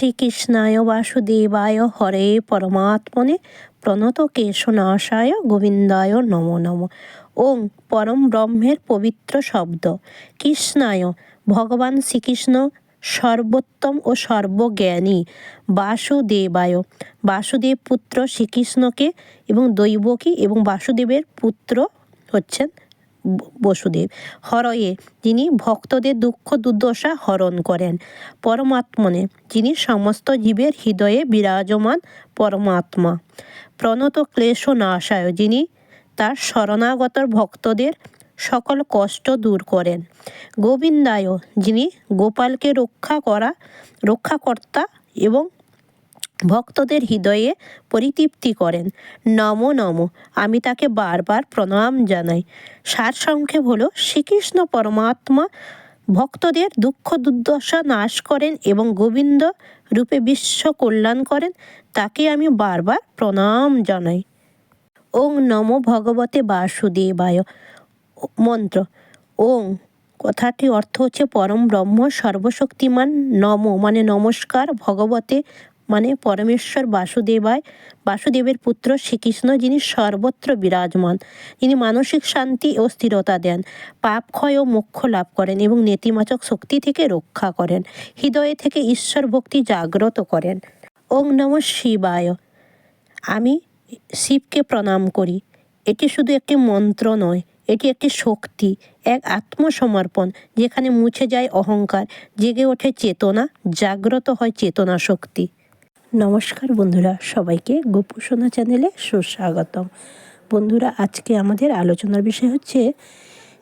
শ্রীকৃষ্ণায় বাসুদেবায় হরে পরমাত্মনে প্রণত কেশনাশায় গোবিন্দায় নমো নম। ওং পরম ব্রহ্মের পবিত্র শব্দ। কৃষ্ণায়, ভগবান শ্রীকৃষ্ণ, সর্বোত্তম ও সর্বজ্ঞানী বাসুদেবায়। বাসুদেব পুত্র শ্রীকৃষ্ণকে এবং দৈবকী এবং বাসুদেবের পুত্র হচ্ছেন বসুদেব। হরয়ে যিনি ভক্তদের দুঃখ দুর্দশা হরণ করেন। পরমাত্মনে যিনি সমস্ত জীবের হৃদয়ে বিরাজমান পরমাত্মা। প্রণত ক্লেশ নাশায় যিনি তার শরণাগত ভক্তদের সকল কষ্ট দূর করেন। গোবিন্দায় যিনি গোপালকে রক্ষা করা, রক্ষাকর্তা এবং ভক্তদের হৃদয়ে পরিতৃপ্তি করেন। নম নম। আমি তাকে বারবার প্রণাম জানাই। সারসংক্ষেপ হলো, শ্রীকৃষ্ণ পরমাত্মা ভক্তদের দুঃখ দুর্দশা নাশ করেন এবং গোবিন্দ রূপে বিশ্ব কল্যাণ করেন, তাকে আমি বারবার প্রণাম জানাই। ওং নম ভগবতে বাসুদেবায়। মন্ত্র, ওং, কথাটি অর্থ হচ্ছে পরম ব্রহ্ম সর্বশক্তিমান নম মানে নমস্কার ভগবতে মানে পরমেশ্বর বাসুদেবায় বাসুদেবের পুত্র শ্রীকৃষ্ণ, যিনি সর্বত্র বিরাজমান, যিনি মানসিক শান্তি ও স্থিরতা দেন, পাপ ক্ষয় ও মোক্ষ লাভ করেন এবং নেতিবাচক শক্তি থেকে রক্ষা করেন, হৃদয়ে থেকে ঈশ্বর ভক্তি জাগ্রত করেন। ওং নম শিবায়। আমি শিবকে প্রণাম করি। এটি শুধু একটি মন্ত্র নয়, এটি একটি শক্তি, এক আত্মসমর্পণ, যেখানে মুছে যায় অহংকার, জেগে ওঠে চেতনা, জাগ্রত হয় চেতনা শক্তি। নমস্কার বন্ধুরা, সবাইকে গোপুসোনা চ্যানেলে সুস্বাগতম। বন্ধুরা, আজকে আমাদের আলোচনার বিষয় হচ্ছে,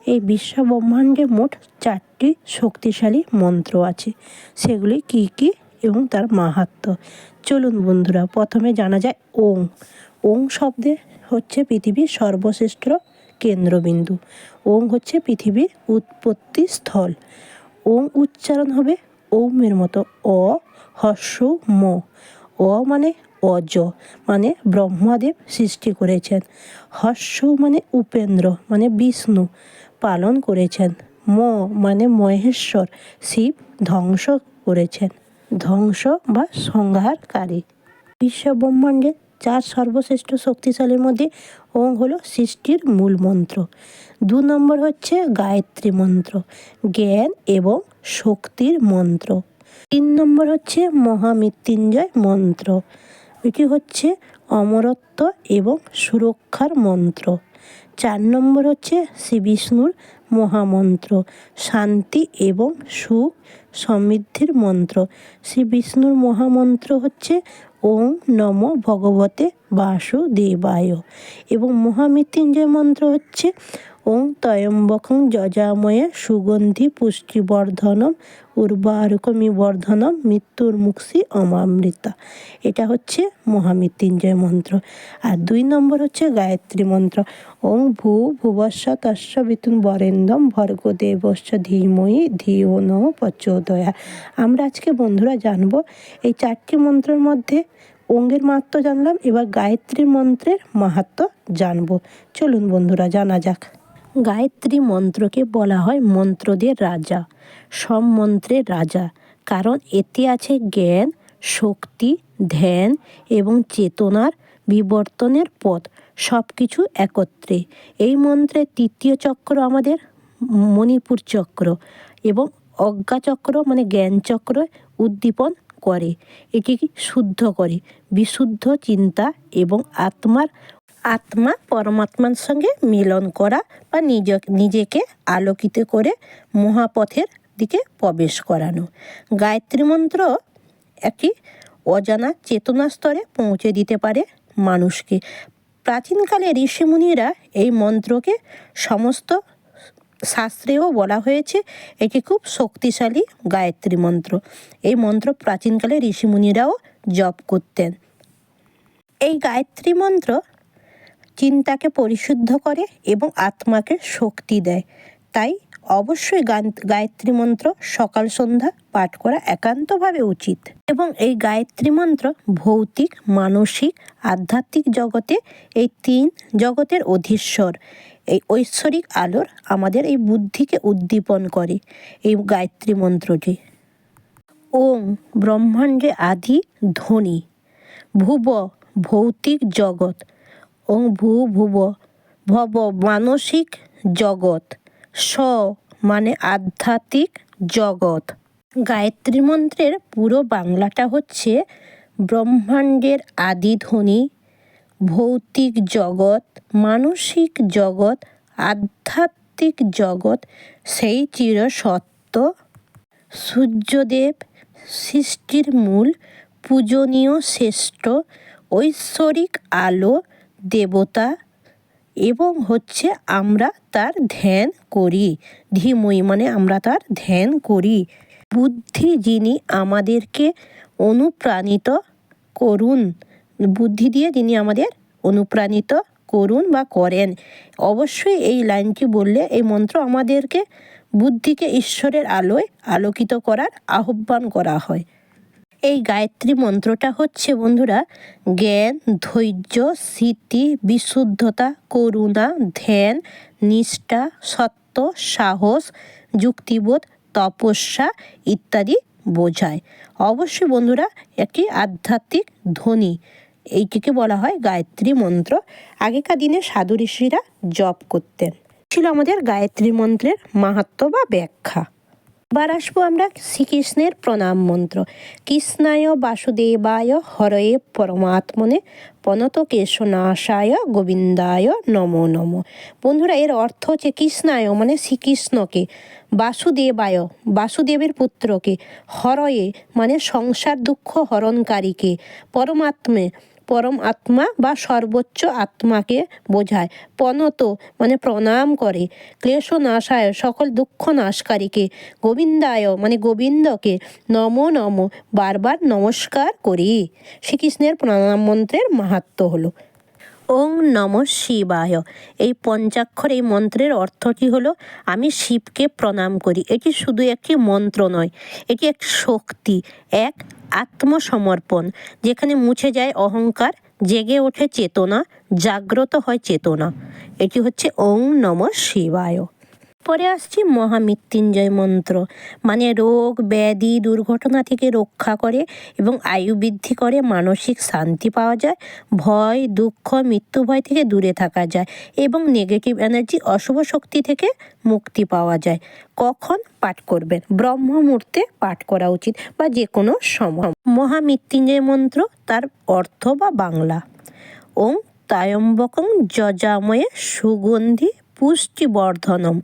এই বিশ্ব ব্রহ্মাণ্ডে মোট চারটি শক্তিশালী মন্ত্র আছে। সেগুলি কি কি এবং তার মাহাত্ম্য চলুন বন্ধুরা, প্রথমে জানা যায় ওং। ওং শব্দে হচ্ছে পৃথিবীর সর্বশ্রেষ্ঠ কেন্দ্রবিন্দু। ওং হচ্ছে পৃথিবীর উৎপত্তি স্থল। ওং উচ্চারণ হবে ওমের মতো, অ হর্ষ ম। অ মানে অজ মানে ব্রহ্মাদেব সৃষ্টি করেছেন। হর্ষ মানে উপেন্দ্র মানে বিষ্ণু পালন করেছেন। ম মানে মহেশ্বর, শিব ধ্বংস করেছেন। ধ্বংস বা সংহারকারী। বিশ্ব ব্রহ্মাণ্ডের চার সর্বশ্রেষ্ঠ শক্তিশালীর মধ্যে ওং হলো সৃষ্টির মূল মন্ত্র। দু নম্বর হচ্ছে গায়ত্রী মন্ত্র, জ্ঞান এবং শক্তির মন্ত্র। তিন নম্বর হচ্ছে মহামৃত্যুঞ্জয় মন্ত্র এটি হচ্ছে অমরত্ব এবং সুরক্ষার মন্ত্র। চার নম্বর হচ্ছে শ্রী বিষ্ণুর মহামন্ত্র, শান্তি এবং সুখ সমৃদ্ধির মন্ত্র। শ্রী বিষ্ণুর মহামন্ত্র হচ্ছে ওং নম ভগবতে বাসুদেবায় এবং মহামৃত্যুঞ্জয় মন্ত্র হচ্ছে ওং তয়ম্বকং যজাময়ে সুগন্ধি পুষ্টিবর্ধনম উর্বারুকমিবর্ধনম মৃত্যুর মুক্সি অমামৃতা এটা হচ্ছে মহামৃত্যুঞ্জয় মন্ত্র। আর দুই নম্বর হচ্ছে গায়ত্রী মন্ত্র। ওং ভূ ভুবস্ব তস্য বিতুন বরেন্দম ভর্গ দেবস্য ধীময়ী ধিও ন প্রচোদয়া আমরা আজকে বন্ধুরা জানব এই চারটি মন্ত্রের মধ্যে অঙ্গের মাহাত্ম জানলাম, এবার গায়ত্রী মন্ত্রের মাহাত্ম জানব। চলুন বন্ধুরা, জানা যাক। গায়ত্রী মন্ত্রকে বলা হয় মন্ত্রদের রাজা। সব মন্ত্রের রাজা। কারণ এতে আছে জ্ঞান, শক্তি, ধ্যান এবং চেতনার বিবর্তনের পথ। সব কিছু একত্রে। এই মন্ত্রের তৃতীয় চক্র আমাদের মণিপুর চক্র এবং অজ্ঞা চক্র মানে জ্ঞান চক্র উদ্দীপন করে। এটিকে শুদ্ধ করে। বিশুদ্ধ চিন্তা এবং আত্মার আত্মা পরমাত্মার সঙ্গে মিলন করা বা নিজ, নিজেকে আলোকিত করে মহাপথের দিকে প্রবেশ করানো। গায়ত্রী মন্ত্র একটি অজানা চেতনা স্তরে পৌঁছে দিতে পারে মানুষকে। প্রাচীনকালে ঋষিমুনিরা এই মন্ত্রকে সমস্ত শাস্ত্রেও বলা হয়েছে, এটি খুব শক্তিশালী গায়ত্রী মন্ত্র। এই মন্ত্র প্রাচীনকালে ঋষিমুনিরাও জপ করতেন। এই গায়ত্রী মন্ত্র চিন্তাকে পরিশুদ্ধ করে এবং আত্মাকে শক্তি দেয়। তাই অবশ্যই গান- গায়ত্রী মন্ত্র সকাল সন্ধ্যা পাঠ করা একান্তভাবে উচিত। এবং এই গায়ত্রী মন্ত্র ভৌতিক, মানসিক, আধ্যাত্মিক জগতে এই তিন জগতের অধীশ্বর। এই ঐশ্বরিক আলোর আমাদের এই বুদ্ধিকে উদ্দীপন করে এই গায়ত্রী মন্ত্রটি। ওং ব্রহ্মাণ্ডে আদি ধ্বনি ভুব ভৌতিক জগৎ। ওং ভূ ভুব ভব মানসিক জগৎ, স মানে আধ্যাত্মিক জগৎ। গায়ত্রী মন্ত্রের পুরো বাংলাটা হচ্ছে ব্রহ্মাণ্ডের আদি ধ্বনি, ভৌতিক জগৎ, মানসিক জগৎ, আধ্যাত্মিক জগৎ, সেই চির সত্য। সূর্যদেব সৃষ্টির মূল পূজনীয় শ্রেষ্ঠ ঐশ্বরিক আলো দেবতা এবং হচ্ছে আমরা তার ধ্যান করি। ধীমই মানে আমরা তার ধ্যান করি। বুদ্ধি যিনি আমাদেরকে অনুপ্রাণিত করুন, বুদ্ধি দিয়ে যিনি আমাদের অনুপ্রাণিত করুন বা করেন। অবশ্যই এই লাইনটি বললে এই মন্ত্র আমাদেরকে বুদ্ধিকে ঈশ্বরের আলোয় আলোকিত করার আহ্বান করা হয়। এই গায়ত্রী মন্ত্রটা হচ্ছে, বন্ধুরা, জ্ঞান, ধৈর্য, স্মৃতি, বিশুদ্ধতা, করুণা, ধ্যান, নিষ্ঠা, সত্য, সাহস, যুক্তিবোধ, তপস্যা ইত্যাদি বোঝায়। অবশ্যই, বন্ধুরা, একটি আধ্যাত্মিক ধ্বনি। এইটিকে বলা হয় গায়ত্রী মন্ত্র। আগেকার দিনে সাধু ঋষিরা জপ করতেন। ছিল আমাদের গায়ত্রী মন্ত্রের মাহাত্ম বা ব্যাখ্যা। এবার আসব আমরা শ্রীকৃষ্ণের প্রণাম মন্ত্র। কৃষ্ণায় বাসুদেবায় হরয়ে পরমাত্মনে পনত কেশনাশায় গোবিন্দায় নমো নমো। বন্ধুরা, এর অর্থ হচ্ছে কৃষ্ণায় মানে শ্রীকৃষ্ণকে। বাসুদেবায়, বাসুদেবের পুত্রকে। হরয়ে মানে সংসার দুঃখ হরণকারীকে। পরমাত্মে পরম আত্মা বা সর্বোচ্চ আত্মাকে বোঝায়। পনত মানে প্রণাম করে। ক্লেশ নাশায় সকল দুঃখ নাশকারীকে গোবিন্দায় মানে গোবিন্দকে নম নম, বারবার নমস্কার করি। শ্রীকৃষ্ণের প্রণাম মন্ত্রের মাহাত্ম হলো। ওং নম শিবায়। এই পঞ্চাক্ষর, এই মন্ত্রের অর্থটি হলো? আমি শিবকে প্রণাম করি। এটি শুধু একটি মন্ত্র নয়, এটি এক শক্তি, এক আত্মসমর্পণ, যেখানে মুছে যায় অহংকার, জেগে ওঠে চেতনা, জাগ্রত হয় চেতনা। এটি হচ্ছে ওং নম শিবায়। পরে আসছি মহামৃত্যুঞ্জয় মন্ত্র। মানে রোগ, ব্যাধি, দুর্ঘটনা থেকে রক্ষা করে এবং আয়ু বৃদ্ধি করে মানসিক শান্তি পাওয়া যায়, ভয়, দুঃখ, মৃত্যু ভয় থেকে দূরে থাকা যায় এবং নেগেটিভ এনার্জি অশুভ শক্তি থেকে মুক্তি পাওয়া যায়। কখন? পাঠ করবেন। ব্রহ্ম মুহূর্তে পাঠ করা উচিত বা যে কোনো সময়। মহামৃত্যুঞ্জয় মন্ত্র তার অর্থ বা বাংলা। ওং তায়ম্বকং যজাময়ে সুগন্ধি পুষ্টিবর্ধনম।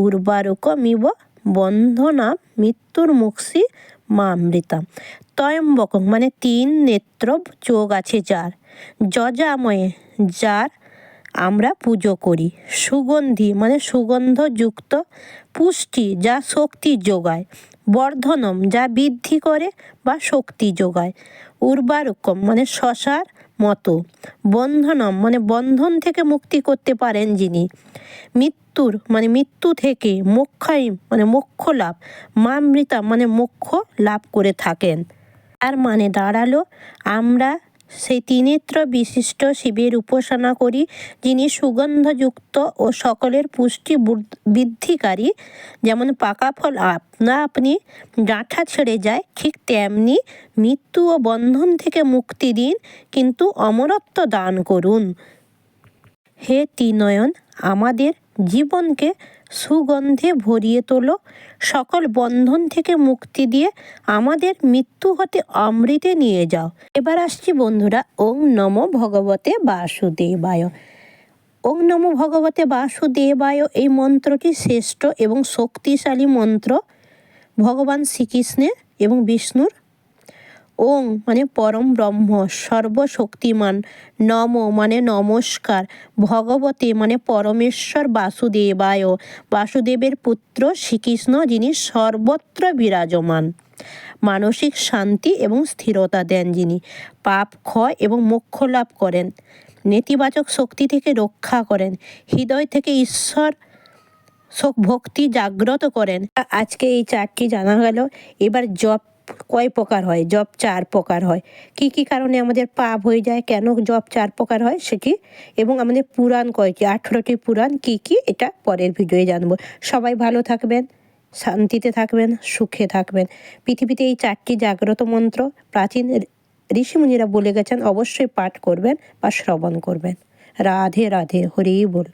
উর্বারুকমিব বন্ধনা মৃত্যুর মুক্সি মামৃতাম তয়ম্বকং মানে তিন নেত্র চোখ আছে যার। যজাময়ে যার আমরা পুজো করি। সুগন্ধি মানে সুগন্ধযুক্ত পুষ্টি যা শক্তি যোগায়। বর্ধনম, যা বৃদ্ধি করে বা শক্তি যোগায়। উর্বারুকম মানে শশার মতো। বন্ধনম মানে বন্ধন থেকে মুক্তি করতে পারেন যিনি। মৃত্যুর মানে মৃত্যু থেকে মোক্ষাই মানে মোক্ষ লাভ। মামৃতা মানে মোক্ষ লাভ করে থাকেন। তার মানে দাঁড়াল, আমরা সেই তিনেত্র বিশিষ্ট শিবের উপাসনা করি, যিনি সুগন্ধযুক্ত ও সকলের পুষ্টি বৃদ্ধিকারী। যেমন পাকা ফল আপনা আপনি ডাঁঠা ছেড়ে যায়, ঠিক তেমনি মৃত্যু ও বন্ধন থেকে মুক্তি দিন, কিন্তু অমরত্ব দান করুন। হে তিনয়ন আমাদের জীবনকে সুগন্ধে ভরিয়ে তোলো। সকল বন্ধন থেকে মুক্তি দিয়ে আমাদের মৃত্যু হতে অমৃতে নিয়ে যাও। এবার আসছি বন্ধুরা, ওং নম ভগবতে বাসুদেবায়। ওং নম ভগবতে বাসুদেবায়, এই মন্ত্রটি শ্রেষ্ঠ এবং শক্তিশালী মন্ত্র। ভগবান শ্রীকৃষ্ণের এবং বিষ্ণুর ওং মানে পরম ব্রহ্ম, সর্বশক্তিমান, নম মানে নমস্কার, ভগবতী মানে পরমেশ্বর বাসুদেবায়, বাসুদেবের পুত্র শ্রীকৃষ্ণ যিনি সর্বত্র বিরাজমান। মানসিক শান্তি এবং স্থিরতা দেন যিনি, পাপ ক্ষয় এবং মোক্ষ লাভ করেন, নেতিবাচক শক্তি থেকে রক্ষা করেন, হৃদয় থেকে ঈশ্বর ভক্তি জাগ্রত করেন। আজকে এই চারটি জানা গেল, এবার জপ কয় প্রকার হয়? জব চার প্রকার হয়। কি কি কারণে আমাদের পাপ হয়ে যায়? কেন জব চার প্রকার হয় সেটি? এবং আমাদের পুরাণ কয়টি? আঠেরোটি পুরাণ কি কি? এটা পরের ভিডিওয়ে জানব। সবাই ভালো থাকবেন, শান্তিতে থাকবেন, সুখে থাকবেন। পৃথিবীতে এই চারটি জাগ্রত মন্ত্র প্রাচীন ঋষিমুনিরা বলে গেছেন, অবশ্যই পাঠ করবেন বা শ্রবণ করবেন। রাধে রাধে, হরি বল।